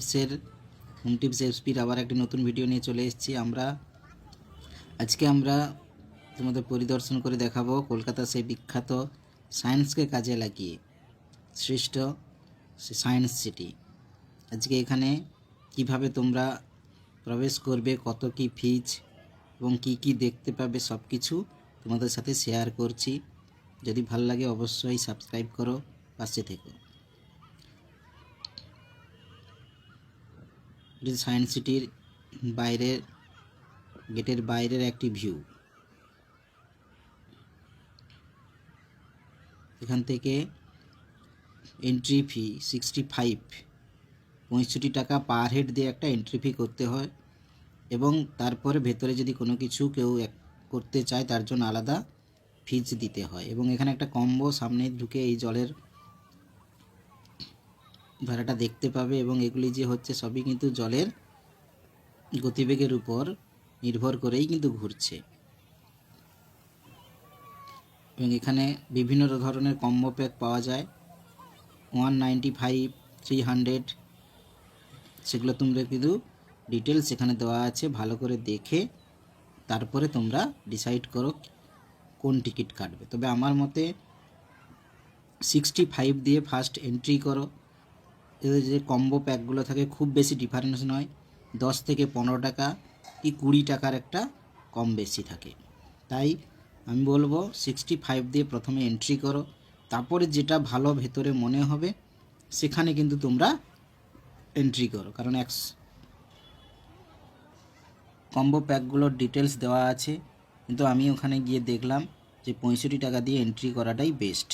টিপসের, home tips এসপির আবার একটি নতুন ভিডিও নিয়ে চলে এসেছি আমরা। আজকে আমরা তোমাদের পরিদর্শন করে দেখাবো কলকাতা সেই বিখ্যাত সায়েন্সকে কাজে লাগিয়ে, সৃষ্ট সায়েন্স সিটি আজকে এখানে কীভাবে তোমরা প্রবেশ করবে, কত কি ফিজ এবং কি কি দেখতে পাবে সব কিছু তোমাদের সাথে শেয়ার করছি। যদি ভালো লাগে অবশ্যই সাবস্ক্রাইব করো, পাশে থেকো। এটি সায়েন্স সিটির বাইরের, গেটের বাইরের একটি ভিউ এখান থেকে এন্ট্রি ফি সিক্সটি ফাইভ পঁয়ষট্টি টাকা পার হেড দিয়ে একটা এন্ট্রি ফি করতে হয় এবং তারপরে ভেতরে যদি কোনো কিছু কেউ করতে চায় তার জন্য আলাদা ফিজ দিতে হয় এবং এখানে একটা কম্বো সামনে ঢুকে এই জলের ভাড়াটা দেখতে পাবে এবং এগুলি যে হচ্ছে সবই কিন্তু জলের গতিবেগের উপর নির্ভর করেই কিন্তু ঘুরছে। এবং এখানে বিভিন্ন ধরনের কম্বো প্যাক পাওয়া যায়। One ninety five three hundred সেগুলো তোমরা কিন্তু ডিটেলস এখানে দেওয়া আছে, ভালো করে দেখে তারপরে তোমরা ডিসাইড করো কোন টিকিট কাটবে। তবে আমার মতে সিক্সটি ফাইভ দিয়ে ফার্স্ট এন্ট্রি করো। এদের যে কম্বো প্যাকগুলো থাকে খুব বেশি ডিফারেন্স নয়। দশ থেকে পনেরো টাকা কি কুড়ি টাকার একটা কম বেশি থাকে। তাই আমি বলব সিক্সটি ফাইভ দিয়ে প্রথমে এন্ট্রি করো। তারপরে যেটা ভালো ভেতরে মনে হবে, সেখানে কিন্তু তোমরা এন্ট্রি করো। কারণ এক কম্বো প্যাকগুলোর ডিটেলস দেওয়া আছে। কিন্তু আমি ওখানে গিয়ে দেখলাম যে পঁয়ষট্টি টাকা দিয়ে এন্ট্রি করাটাই বেস্ট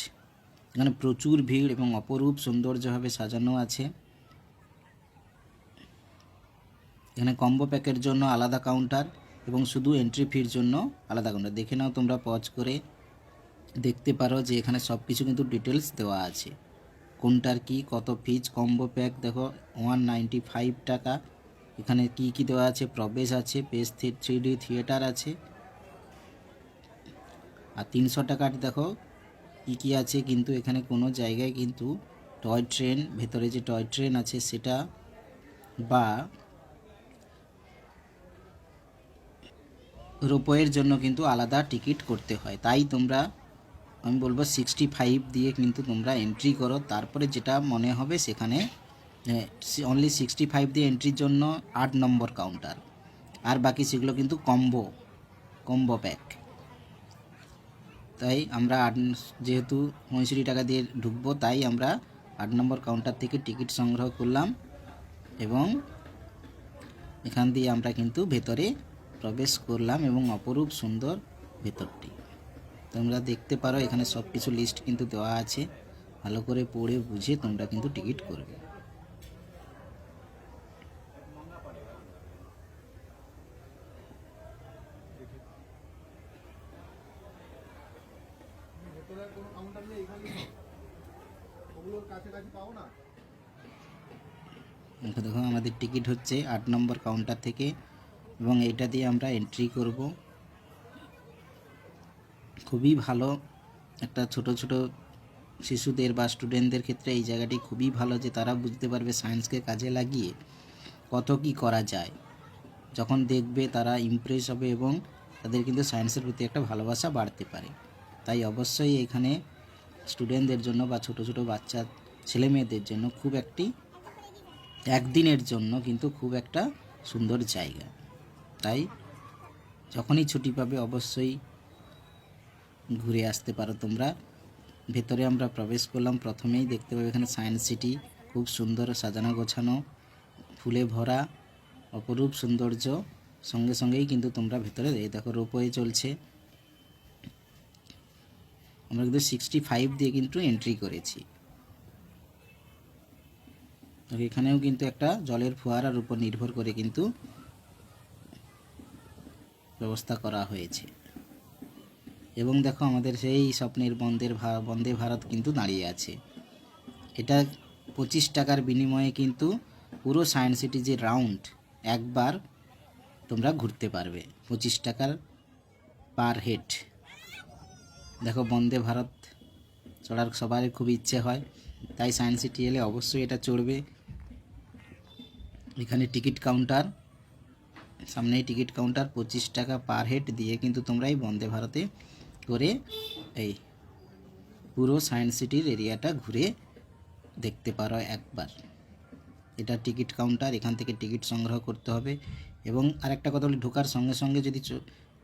এখানে প্রচুর ভিড় এবং অপরূপ সৌন্দর্যভাবে সাজানো আছে। এখানে কম্বো প্যাকের জন্য আলাদা কাউন্টার এবং শুধু এন্ট্রি ফির জন্য আলাদা কাউন্টার দেখে নাও তোমরা পজ করে দেখতে পারো যে এখানে সব কিছু কিন্তু ডিটেলস দেওয়া আছে। কোনটার কি, কত ফিজ কম্বো প্যাক দেখো ওয়ান ফাইভ টাকা। এখানে কি কি দেওয়া আছে, প্রবেশ আছে পেজ থ্রি ডি থিয়েটার আছে। আর তিনশো টাকার, দেখো কী কী আছে কিন্তু এখানে কোনো জায়গায় কিন্তু টয় ট্রেন, ভেতরে যে টয় ট্রেন আছে সেটা বা রোপওয়ের জন্য কিন্তু আলাদা টিকিট করতে হয়। তাই তোমরা, আমি বলব সিক্সটি ফাইভ দিয়ে কিন্তু তোমরা এন্ট্রি করো। তারপরে যেটা মনে হবে সেখানে অনলি সিক্সটি ফাইভ দিয়ে এন্ট্রির জন্য আট নম্বর কাউন্টার আর বাকি সেগুলো কিন্তু কম্বো কম্বো প্যাক তাই আমরা আট যেহেতু পঁয়ষট্টি টাকা দিয়ে ঢুকবো, তাই আমরা আট নম্বর কাউন্টার থেকে টিকিট সংগ্রহ করলাম এবং এখান দিয়ে আমরা কিন্তু ভেতরে প্রবেশ করলাম এবং অপরূপ সুন্দর ভেতরটি। তোমরা দেখতে পারো এখানে সব কিছু লিস্ট কিন্তু দেওয়া আছে। ভালো করে পড়ে বুঝে তোমরা কিন্তু টিকিট করবে। দেখো দেখো আমাদের টিকিট হচ্ছে আট নম্বর কাউন্টার থেকে এবং এইটা দিয়ে আমরা এন্ট্রি করব। খুবই ভালো একটা ছোট ছোট শিশুদের বা স্টুডেন্টদের ক্ষেত্রে এই জায়গাটি খুবই ভালো যে তারা বুঝতে পারবে সায়েন্সকে কাজে লাগিয়ে কত কি করা যায়। যখন দেখবে তারা ইমপ্রেস হবে এবং তাদের কিন্তু সায়েন্সের প্রতি একটা ভালোবাসা বাড়তে পারে। তাই অবশ্যই এখানে স্টুডেন্টদের জন্য বা ছোট ছোট বাচ্চা ছেলে মেয়েদের জন্য খুব একটি, একদিনের জন্য কিন্তু খুব একটা সুন্দর জায়গা। তাই যখনই ছুটি পাবে অবশ্যই ঘুরে আসতে পারো তোমরা। ভেতরে আমরা প্রবেশ করলাম, প্রথমেই দেখতে পাবে এখানে সায়েন্স সিটি খুব সুন্দর সাজানো গোছানো, ফুলে ভরা, অপরূপ সৌন্দর্য। সঙ্গে সঙ্গেই কিন্তু তোমরা ভেতরে দেখো রোপওয়ে চলছে। আমরা কিন্তু সিক্সটি ফাইভ দিয়ে কিন্তু এন্ট্রি করেছি। এখানেও কিন্তু একটা জলের ফোয়ারার উপর নির্ভর করে কিন্তু ব্যবস্থা করা হয়েছে। এবং দেখো আমাদের সেই স্বপ্নের বন্দের বন্দে ভারত কিন্তু দাঁড়িয়ে আছে। এটা পঁচিশ টাকার বিনিময়ে কিন্তু পুরো সায়েন্স সিটি যে রাউন্ড একবার তোমরা ঘুরতে পারবে। পঁচিশ টাকার পার হেড দেখো, বন্দে ভারত চড়ার সবারই খুব ইচ্ছে হয়, তাই সায়েন্স সিটি এলে অবশ্যই এটা চড়বে। এখানে টিকিট কাউন্টার, সামনেই টিকিট কাউন্টার, পঁচিশ টাকা পার হেড দিয়ে কিন্তু তোমরা এই বন্দে ভারতে করে এই পুরো সায়েন্স সিটির এরিয়াটা ঘুরে দেখতে পারো একবার। এটা টিকিট কাউন্টার, এখান থেকে টিকিট সংগ্রহ করতে হবে। এবং আরেকটা কথা বলি, ঢোকার সঙ্গে সঙ্গে যদি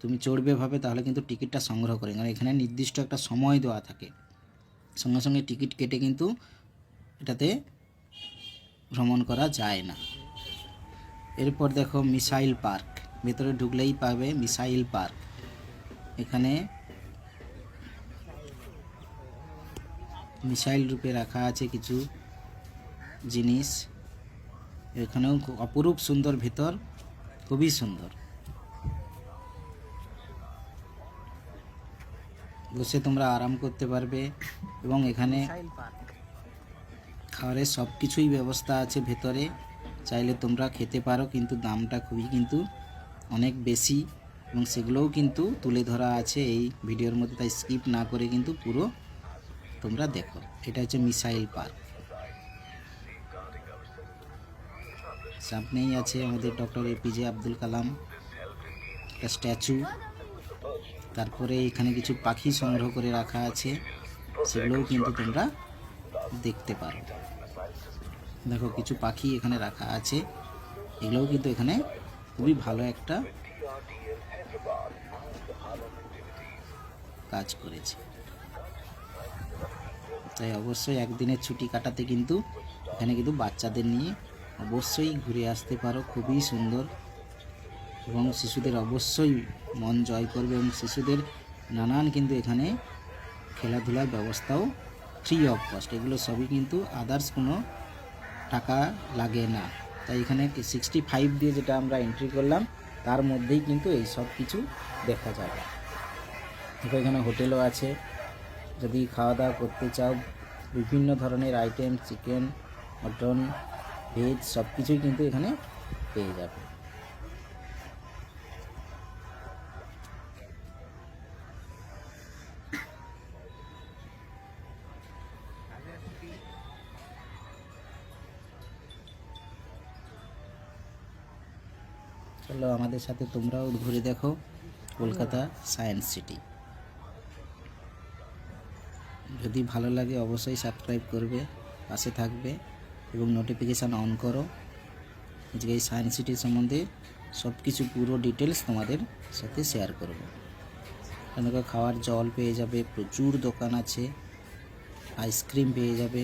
তুমি চড়বে ভাবে, তাহলে কিন্তু টিকিটটা সংগ্রহ করে। কারণ এখানে নির্দিষ্ট একটা সময় দেওয়া থাকে। সঙ্গে সঙ্গে টিকিট কেটে কিন্তু এটাতে ভ্রমণ করা যায় না। এরপর দেখো মিসাইল পার্ক। ভেতরে ঢুকলেই পাবে মিসাইল পার্ক। এখানে মিসাইল রূপে রাখা আছে কিছু জিনিস। এখানেও অপরূপ সুন্দর ভেতর, খুবই সুন্দর। বসে তোমরা আরাম করতে পারবে এবং এখানে খাবারের সব কিছুই ব্যবস্থা আছে ভেতরে। চাইলে তোমরা খেতে পারো, কিন্তু দামটা খুবই কিন্তু অনেক বেশি এবং সেগুলোও কিন্তু তুলে ধরা আছে এই ভিডিওর মধ্যে, তাই স্কিপ না করে কিন্তু পুরো তোমরা দেখো। এটা হচ্ছে মিসাইল পার্ক। সামনেই আছে আমাদের ডক্টর এপিজে আব্দুল কালাম। একটা স্ট্যাচু। তারপরে এখানে কিছু পাখি সংগ্রহ করে রাখা আছে। সেগুলোও কিন্তু তোমরা দেখতে পারো। দেখো, কিছু পাখি এখানে রাখা আছে। এগুলোও কিন্তু এখানে খুবই ভালো একটা কাজ করেছে। তাই অবশ্যই একদিনের ছুটি কাটাতে কিন্তু এখানে কিন্তু বাচ্চাদের নিয়ে অবশ্যই ঘুরে আসতে পারো। খুবই সুন্দর। এবং শিশুদের অবশ্যই মন জয় করবে এবং শিশুদের নানান কিন্তু এখানে খেলাধুলার ব্যবস্থাও ফ্রি অফ কস্ট এগুলো সবই কিন্তু আদার্স কোনো টাকা লাগে না। তাই এখানে সিক্সটি ফাইভ দিয়ে যেটা আমরা এন্ট্রি করলাম, তার মধ্যেই কিন্তু এই সব কিছু দেখা যাবে। দেখো এখানে হোটেলও আছে। যদি খাওয়া দাওয়া করতে চাও, বিভিন্ন ধরনের আইটেম চিকেন মটন ভেজ সব কিছুই কিন্তু এখানে পেয়ে যাবে। আমাদের সাথে তোমরাও ঘুরে দেখো কলকাতা সায়েন্স সিটি। যদি ভালো লাগে অবশ্যই সাবস্ক্রাইব করবে, পাশে থাকবে এবং নোটিফিকেশান অন করো। আজকে এই সায়েন্স সিটি সম্বন্ধে সব কিছু পুরো ডিটেলস তোমাদের সাথে শেয়ার করব। এখানে খাওয়ার জল পেয়ে যাবে, প্রচুর দোকান আছে আইসক্রিম পেয়ে যাবে।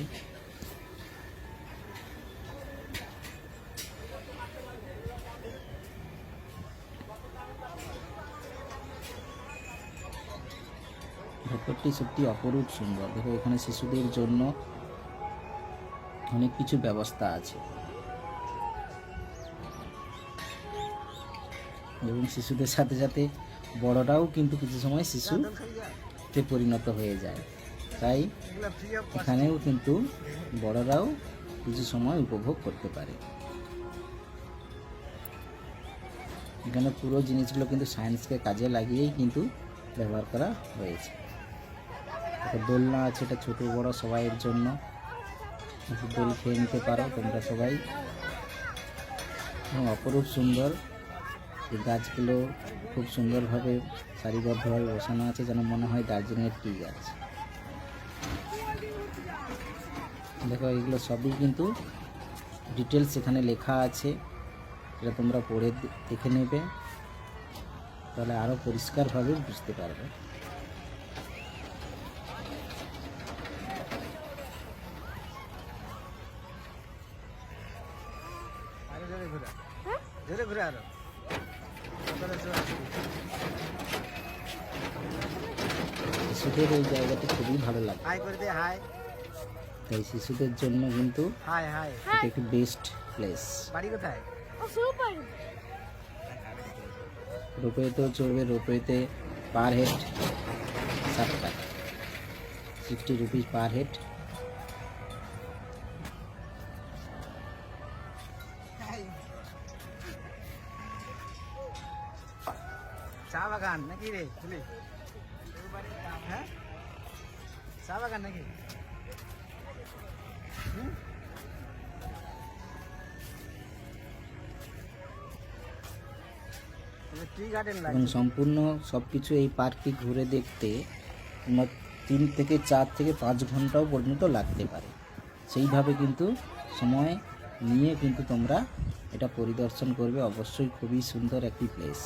ভেতরটি সত্যি অপরূপ সুন্দর। দেখো, এখানে শিশুদের জন্য অনেক কিছু ব্যবস্থা আছে। এবং শিশুদের সাথে সাথে বড়রাও কিন্তু কিছু সময় শিশুতে পরিণত হয়ে যায়। তাই এখানেও কিন্তু বড়রাও কিছু সময় উপভোগ করতে পারে। এখানে পুরো জিনিসগুলো কিন্তু সায়েন্সকে কাজে লাগিয়েই কিন্তু ব্যবহার করা হয়েছে। একটা দোলনা আছে, এটা ছোট বড় সবাইয়ের জন্য। দোল খেয়ে নিতে পারো তোমরা সবাই। এবং অপরূপ সুন্দর। এই গাছগুলো খুব সুন্দরভাবে সারিবদ্ধভাবে বসানো আছে, যেন মনে হয় দার্জিলিংয়ের টি গাছ। দেখো, এগুলো সবই কিন্তু ডিটেলস এখানে লেখা আছে। এটা তোমরা পড়ে দেখে নেবে। তাহলে আরও পরিষ্কারভাবে বুঝতে পারবে। ঘুরা আরও? শিশুদের এই জায়গাটি খুবই ভালো লাগে। হাই করে দে হাই। তাই শিশুদের জন্য কিন্তু হাই হাই। এটা একটি বেস্ট প্লেস। বাড়ি কোথায়? রোপওয়েতেও চড়বে রোপওয়েতে পার হেড ষাট টাকা সিক্সটি রুপিস পার হেড এবং সম্পূর্ণ সব কিছু এই পার্কটি ঘুরে দেখতে তোমার তিন থেকে চার থেকে পাঁচ ঘন্টাও পর্যন্ত লাগতে পারে। সেইভাবে কিন্তু সময় নিয়ে কিন্তু তোমরা এটা পরিদর্শন করবে। অবশ্যই খুবই সুন্দর একটি প্লেস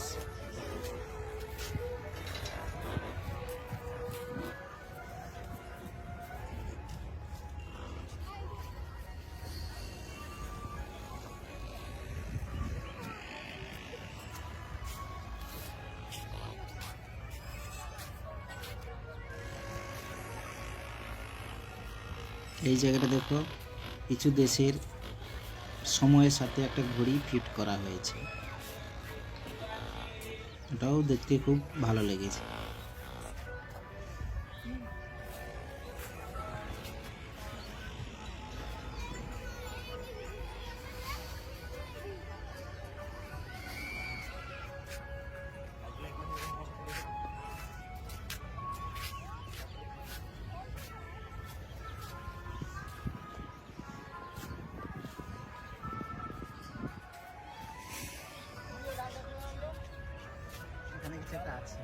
জায়গাটা দেখো। কিছু দেশের সময়ের সাথে একটা ঘড়ি ফিট করা হয়েছে। ওটাও দেখতে খুব ভালো লেগেছে। এখানে কিছু একটা আছে?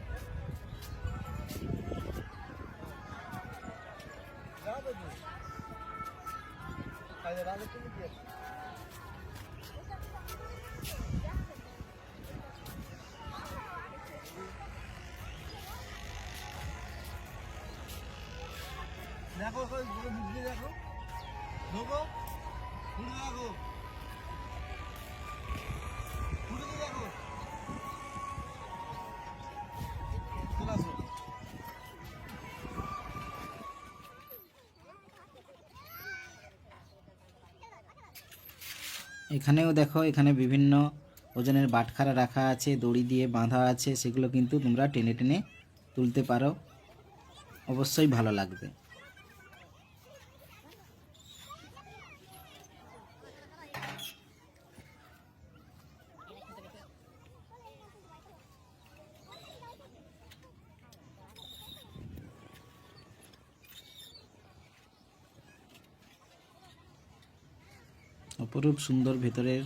দেখো এখানেও দেখো, এখানে বিভিন্ন ওজনের বাটখারা রাখা আছে, দড়ি দিয়ে বাঁধা আছে, সেগুলো কিন্তু তোমরা টেনে টেনে তুলতে পারো। অবশ্যই ভালো লাগবে। অপরূপ সুন্দর ভেতরের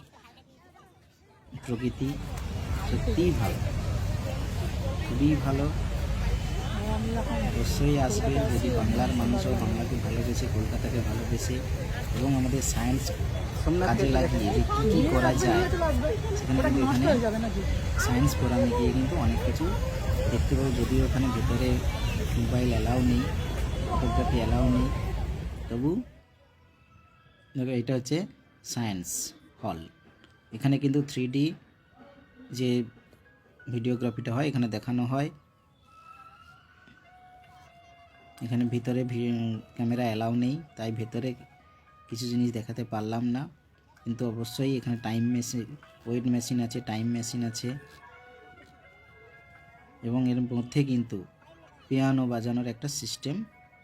প্রকৃতি সত্যিই ভালো। খুবই ভালো। অবশ্যই আসবে যদি বাংলার মানুষও বাংলাকে ভালোবেসে, কলকাতাকে ভালোবেসে এবং আমাদের সায়েন্স কাজে লাগিয়ে যে কী কী করা যায়, সেখানে কিন্তু এখানে সায়েন্স ফোরামে গিয়ে কিন্তু অনেক কিছু দেখতে পাবো। যদিও ওখানে ভেতরে মোবাইল অ্যালাউ নেই ফটোগ্রাফি অ্যালাউ নেই, তবু এটা হচ্ছে সায়েন্স হল। এখানে কিন্তু থ্রি যে ভিডিওগ্রাফিটা হয়, এখানে দেখানো হয়। এখানে ভিতরে ক্যামেরা অ্যালাউ নেই, তাই ভেতরে কিছু জিনিস দেখাতে পারলাম না। কিন্তু অবশ্যই এখানে টাইম মেশিন ওয়েট মেশিন আছে টাইম মেশিন আছে। এবং এর মধ্যে কিন্তু পিয়ানো বাজানোর একটা সিস্টেম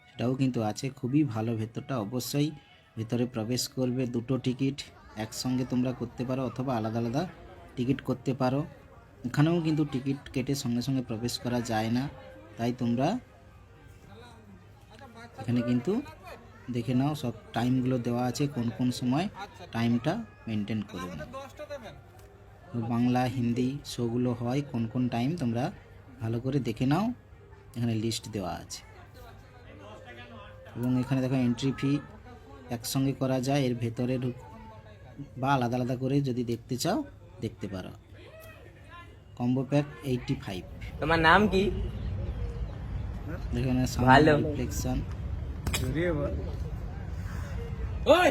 সেটাও কিন্তু আছে, খুবই ভালো ভেতরটা। অবশ্যই ভেতরে প্রবেশ করবে দুটো টিকিট, একসঙ্গে তোমরা করতে পারো অথবা আলাদা আলাদা টিকিট করতে পারো। এখানেও কিন্তু টিকিট কেটে সঙ্গে সঙ্গে প্রবেশ করা যায় না, তাই তোমরা এখানে কিন্তু দেখে নাও সব টাইমগুলো দেওয়া আছে, কোন কোন সময় টাইমটা মেনটেন করে নাও। বাংলা, হিন্দি শোগুলো হয়, কোন কোন টাইম তোমরা ভালো করে দেখে নাও, এখানে লিস্ট দেওয়া আছে। এবং এখানে দেখো এন্ট্রি ফি একসঙ্গে করা যায় এর ভেতরে ঢুক- বা আলাদা আলাদা করে যদি দেখতে চাও দেখতে পারো। কম্বো প্যাক এইটটি ফাইভ তোমার নাম কি? এখানে ভালো। রিফ্লেকশন ওই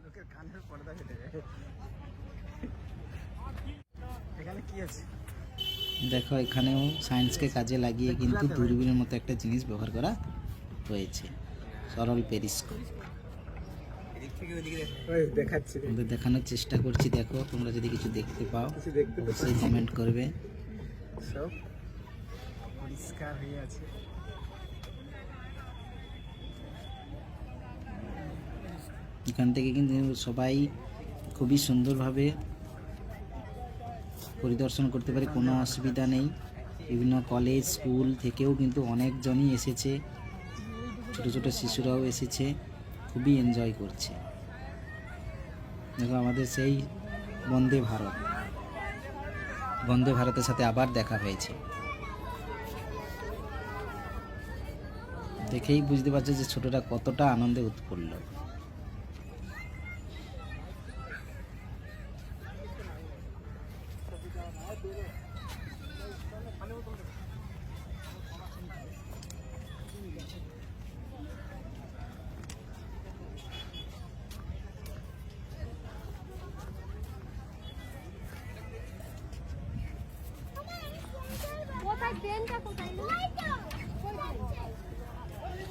লোকের কানের পর্দা কেটে যায় এখানে কি আছে দেখো এখানেও সায়েন্সকে কাজে লাগিয়ে কিন্তু দূরবীনের মতো একটা জিনিস ব্যবহার করা হয়েছে। সরল পেরিস্কোপ তোমাদের দেখানোর চেষ্টা করছি দেখো তোমরা যদি কিছু দেখতে পাও অবশ্যই কমেন্ট করবে। সব পরিষ্কার হয়ে আছে। এখান থেকে কিন্তু সবাই খুবই সুন্দরভাবে পরিদর্শন করতে পারে, কোনো অসুবিধা নেই। বিভিন্ন কলেজ স্কুল থেকেও কিন্তু অনেকজনই এসেছে। ছোট ছোট শিশুরাও এসেছে, খুবই এনজয় করছে। দেখো আমাদের সেই বন্দে ভারত। বন্দে ভারতের সাথে আবার দেখা হয়েছে। দেখেই বুঝতে পারছ যে ছোটটা কতটা আনন্দে উৎফুল্ল।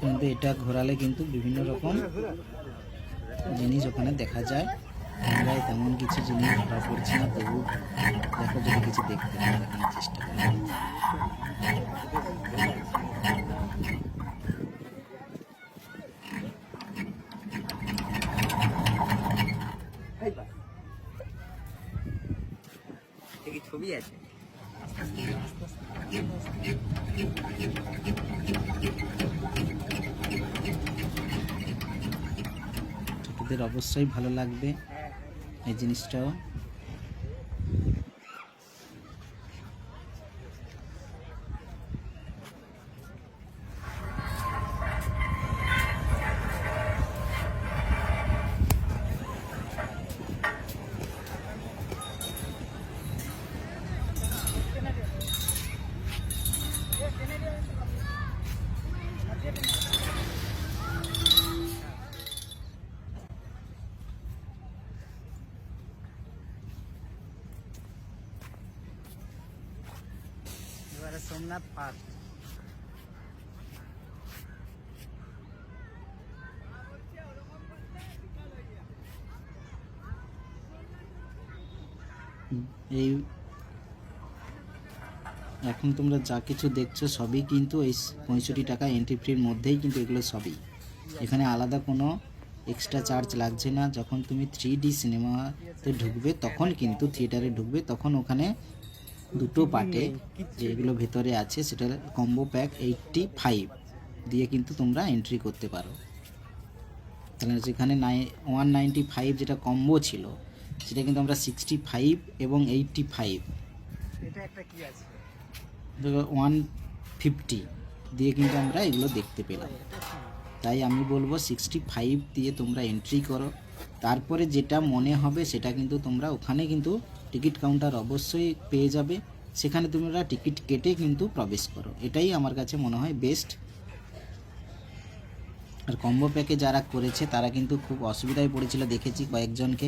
কিন্তু এটা ঘোরালে কিন্তু বিভিন্ন রকম জিনিস ওখানে দেখা যায়। ক্যামেরায় তেমন কিছু জিনিস ধরা পড়ছে না, তবু দেখো যদি কিছু দেখতে চেষ্টা করি কি ছবি আছে অবশ্যই ভালো লাগবে এই জিনিসটাও। সোমনাথ পার্ক এই এখন তোমরা যা কিছু দেখছ সবই কিন্তু এই পঁয়ষট্টি টাকা এন্ট্রি ফ্রির মধ্যেই কিন্তু এগুলো সবই। এখানে আলাদা কোনো এক্সট্রা চার্জ লাগছে না। যখন তুমি থ্রি ডি সিনেমাতে ঢুকবে, তখন কিন্তু থিয়েটারে ঢুকবে, তখন ওখানে দুটো পার্টে যেগুলো ভেতরে আছে সেটা কম্বো প্যাক এইটটি ফাইভ দিয়ে কিন্তু তোমরা এন্ট্রি করতে পারো। তাহলে যেখানে নাই ওয়ান নাইনটি ফাইভ যেটা কম্বো ছিল সেটা কিন্তু আমরা সিক্সটি ফাইভ এবং এইটটি ফাইভ ওয়ান ফিফটি দিয়ে কিন্তু আমরা এগুলো দেখতে পেলাম। তাই আমি বলব সিক্সটি ফাইভ দিয়ে তোমরা এন্ট্রি করো। তারপরে যেটা মনে হবে সেটা কিন্তু তোমরা ওখানে কিন্তু টিকিট কাউন্টার অবশ্যই পেয়ে যাবে। সেখানে তোমরা টিকিট কেটে কিন্তু প্রবেশ করো। এটাই আমার কাছে মনে হয় বেস্ট আর কম্বো প্যাকে যারা করেছে তারা কিন্তু খুব অসুবিধায় পড়েছিল। দেখেছি কয়েকজনকে।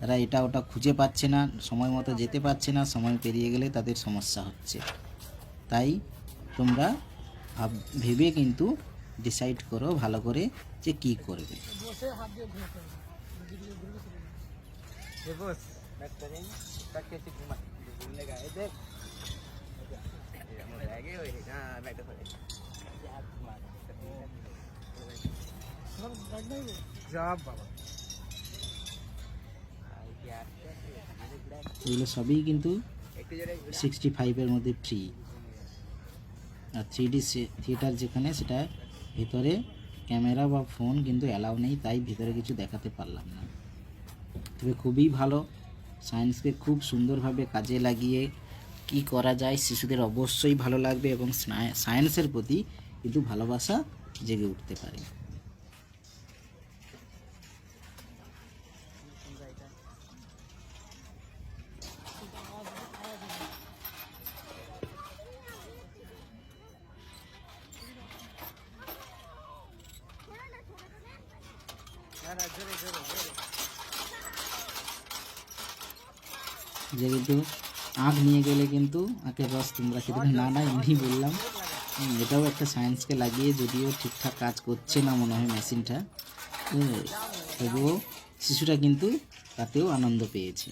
তারা এটা ওটা খুঁজে পাচ্ছে না সময় মতো যেতে পারছে না সময় পেরিয়ে গেলে তাদের সমস্যা হচ্ছে। তাই তোমরা ভাব ভেবে কিন্তু ডিসাইড করো ভালো করে যে কি করবে। तक कैसे घुमा घूमने का है देख ये हम रह गए हुए हां मैं तो জবাব বাবা এগুলো সবই কিন্তু একটু জোরে সিক্সটি ফাইভের মধ্যে ফ্রি আর থ্রি ডি থিয়েটার যেখানে সেটা ভেতরে ক্যামেরা বা ফোন কিন্তু অ্যালাউ নেই তাই ভেতরে কিছু দেখাতে পারলাম না তবে খুবই ভালো সায়েন্সকে খুব সুন্দরভাবে কাজে লাগিয়ে কি করা যায় শিশুদের অবশ্যই ভালো লাগবে এবং সায়েন্সের প্রতি কিন্তু ভালোবাসা জেগে উঠতে পারে। যে কিন্তু নিয়ে গেলে কিন্তু আখের রস তোমরা খেতে না না, এমনি বললাম। এটাও একটা সায়েন্সকে লাগিয়ে যদিও ঠিকঠাক কাজ করছে না মনে হয় মেশিনটা। তবুও শিশুরা কিন্তু তাতেও আনন্দ পেয়েছে।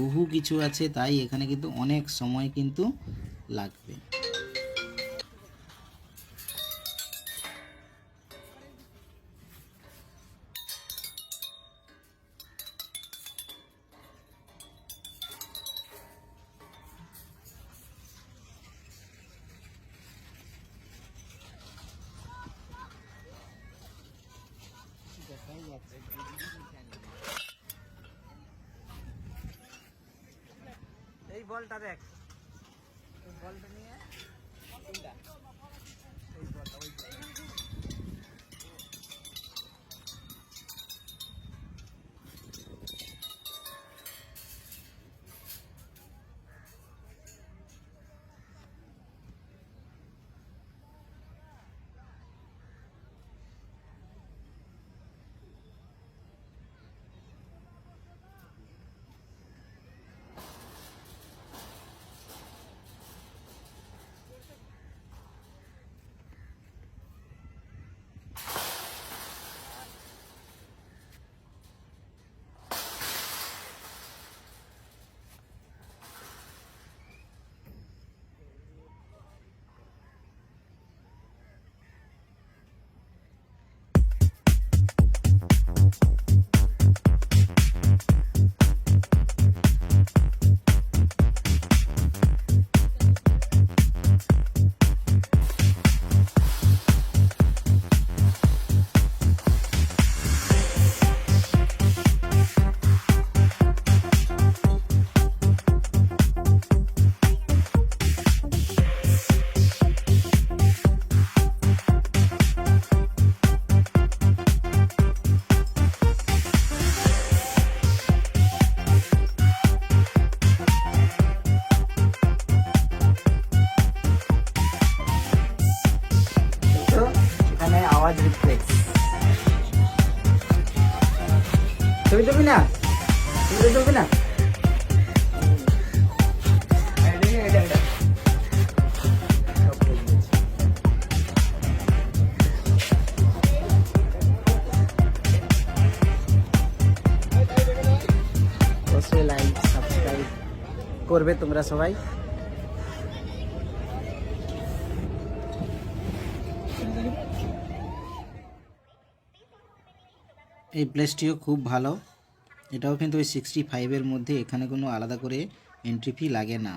বহু কিছু আছে, তাই এখানে কিন্তু অনেক সময় কিন্তু লাগবে। বলটা নিয়ে এই বলটা ওই করবে তোমরা সবাই। এই প্লেসটিও খুব ভালো। এটাও কিন্তু ওই সিক্সটি ফাইভের মধ্যে এখানে কোনো আলাদা করে এন্ট্রি ফি লাগে না।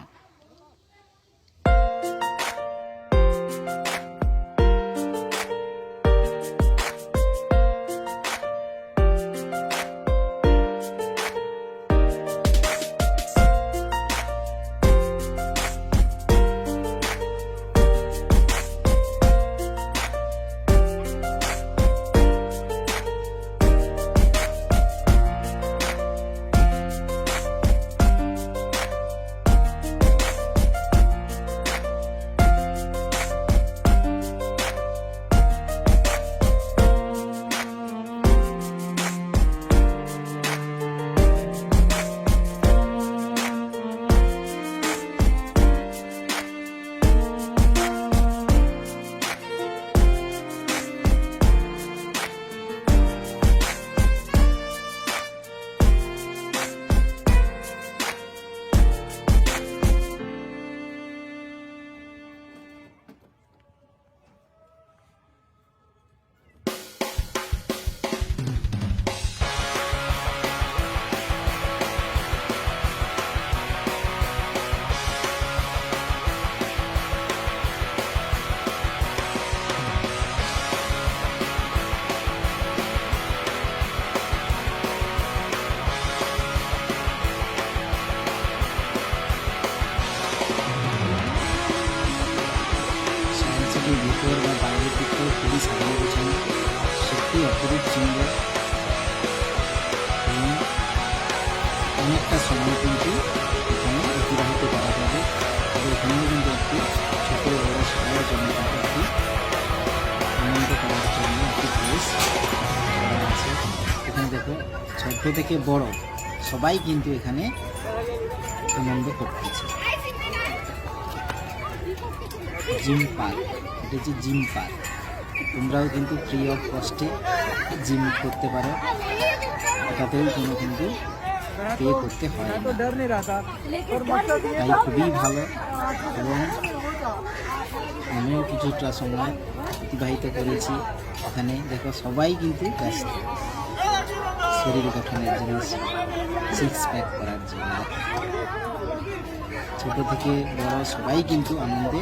ভিতর বা বাইরের দিকটাও খুবই সাজানো গোছানো। সত্যি অপরূপ সুন্দর। অনেকটা সময় কিন্তু এখানে অতিবাহিত করা যাবে। তবে এখানেও কিন্তু একটি ছোট বড় সবার জন্য একটি আনন্দ করার জন্য একটি প্লেস আছে। এখানে দেখো ছোট থেকে বড় সবাই কিন্তু এখানে আনন্দ করতেছে জিম পার্ক এটা হচ্ছে জিম পার্ক তোমরাও কিন্তু ফ্রি অফ কস্টে জিম করতে পারো। তাতেও তুমি কিন্তু পে করতে হয় তাই খুবই ভালো এবং আমিও কিছুটা সময় অতিবাহিত করেছি। ওখানে দেখো সবাই কিন্তু ব্যস্ত। শরীর গঠনের জিনিস সিক্স প্যাক করার জন্য। ছোটো থেকে বড় সবাই কিন্তু আনন্দে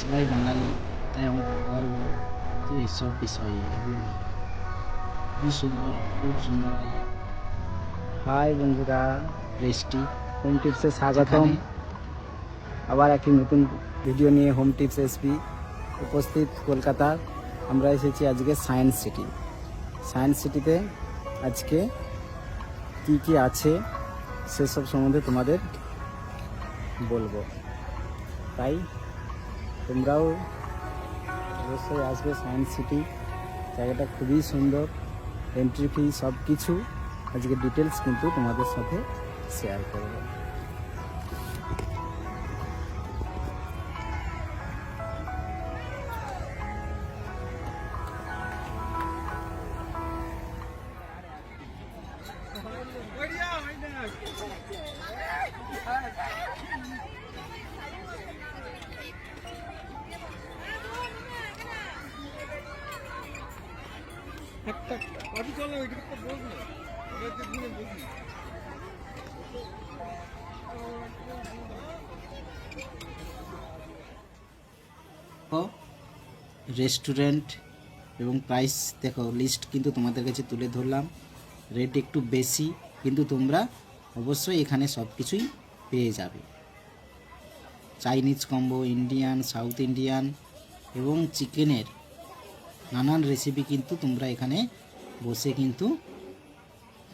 সবাই বাঙালি তাই আমরা পারব তো এইসব বিষয়ে এগুলো খুব সুন্দর খুব সুন্দর হাই বন্ধুরা রেস্টি হোম টিপসে স্বাগতম। আবার একটি নতুন ভিডিও নিয়ে হোম টিপস এসপি উপস্থিত কলকাতা। আমরা এসেছি আজকে সায়েন্স সিটি সায়েন্স সিটিতে আজকে কি কি আছে সেসব সম্বন্ধে তোমাদের বলব। তাই তোমরাও অবশ্যই আসবে সায়েন্স সিটি জায়গাটা খুবই সুন্দর এন্ট্রি ফি সব কিছু আজকে ডিটেলস কিন্তু তোমাদের সাথে শেয়ার করব। রেস্টুরেন্ট এবং প্রাইস দেখো লিস্ট কিন্তু তোমাদের কাছে তুলে ধরলাম। রেট একটু বেশি, কিন্তু তোমরা অবশ্যই এখানে সব কিছুই পেয়ে যাবে। Chinese combo Indian south Indian এবং চিকেনের নানান রেসিপি কিন্তু তোমরা এখানে বসে কিন্তু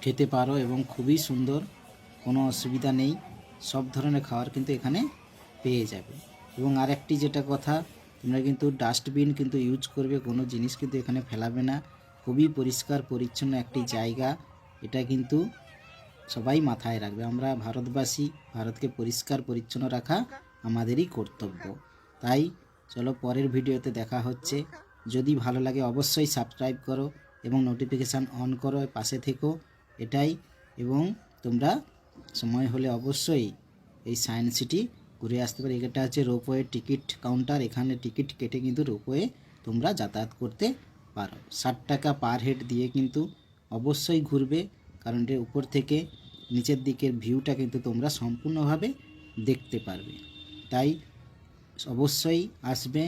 খেতে পারো এবং খুবই সুন্দর, কোনো অসুবিধা নেই। সব ধরনের খাবার কিন্তু এখানে পেয়ে যাবে। এবং আরেকটি যেটা কথা তোমরা কিন্তু ডাস্টবিন কিন্তু ইউজ করবে, কোনো জিনিস কিন্তু এখানে ফেলাবে না। খুবই পরিষ্কার, পরিচ্ছন্ন একটি জায়গা। এটা কিন্তু সবাই মাথায় রাখবে। আমরা ভারতবাসী, ভারতকে পরিষ্কার, পরিচ্ছন্ন রাখা আমাদেরই কর্তব্য। তাই চলো পরের ভিডিওতে দেখা হচ্ছে। যদি ভালো লাগে অবশ্যই সাবস্ক্রাইব করো এবং নোটিফিকেশান অন করো পাশে থেকো। এটাই এবং তোমরা সময় হলে অবশ্যই এই সায়েন্স সিটি ঘুরে আসতে পারে। এটা হচ্ছে রোপওয়ে টিকিট কাউন্টার এখানে টিকিট কেটে কিন্তু রোপওয়ে তোমরা যাতায়াত করতে পারো। ষাট টাকা পার হেড দিয়ে কিন্তু অবশ্যই ঘুরবে, কারণ এর উপর থেকে নিচের দিকের ভিউটা কিন্তু তোমরা সম্পূর্ণভাবে দেখতে পারবে। তাই অবশ্যই আসবে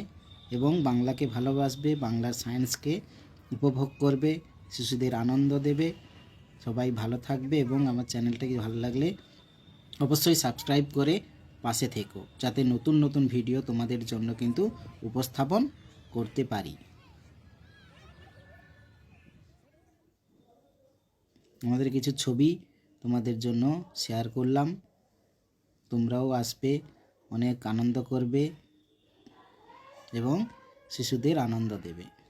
এবং বাংলাকে ভালোবাসবে, বাংলার সায়েন্সকে উপভোগ করবে, শিশুদের আনন্দ দেবে। সবাই ভালো থাকবে এবং আমার চ্যানেলটাকে ভালো লাগলে অবশ্যই সাবস্ক্রাইব করে পাশে থেকো, যাতে নতুন নতুন ভিডিও তোমাদের জন্য কিন্তু উপস্থাপন করতে পারি। আমাদের কিছু ছবি তোমাদের জন্য শেয়ার করলাম। তোমরাও আসবে, অনেক আনন্দ করবে এবং শিশুদের আনন্দ দেবে।